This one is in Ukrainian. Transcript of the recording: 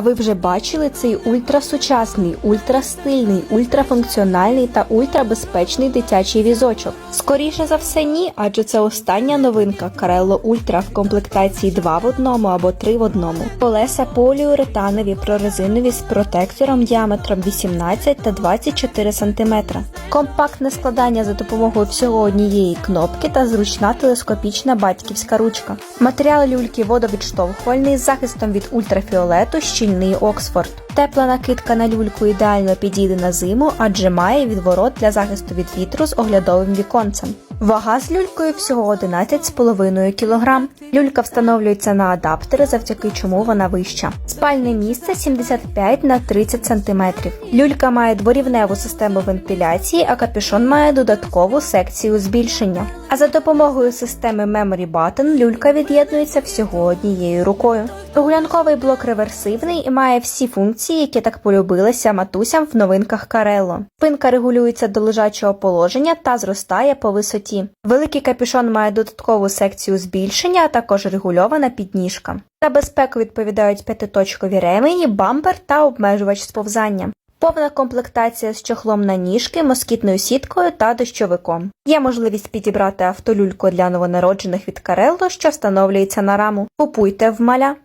А ви вже бачили цей ультрасучасний, ультрастильний, ультрафункціональний та ультрабезпечний дитячий візочок? Скоріше за все, ні, адже це остання новинка Carello Ultra в комплектації 2 в одному або 3 в одному. Колеса поліуретанові прорезинові з протектором діаметром 18 та 24 см. Компактне складання за допомогою всього однієї кнопки та зручна телескопічна батьківська ручка. Матеріал люльки водовідштовхувальний з захистом від ультрафіолету, щільний Оксфорд. Тепла накидка на люльку ідеально підійде на зиму, адже має відворот для захисту від вітру з оглядовим віконцем. Вага з люлькою всього 11,5 кг. Люлька встановлюється на адаптери, завдяки чому вона вища. Спальне місце 75 на 30 см. Люлька має дворівневу систему вентиляції, а капюшон має додаткову секцію збільшення. А за допомогою системи Memory Button люлька від'єднується всього однією рукою. Прогулянковий блок реверсивний і має всі функції, які так полюбилися матусям в новинках Carello. Спинка регулюється до лежачого положення та зростає по висоті. Великий капюшон має додаткову секцію збільшення, а також регульована підніжка. За безпеку відповідають п'ятиточкові ремені, бампер та обмежувач сповзання. Повна комплектація з чохлом на ніжки, москітною сіткою та дощовиком. Є можливість підібрати автолюльку для новонароджених від Carello, що встановлюється на раму. Купуйте в маля.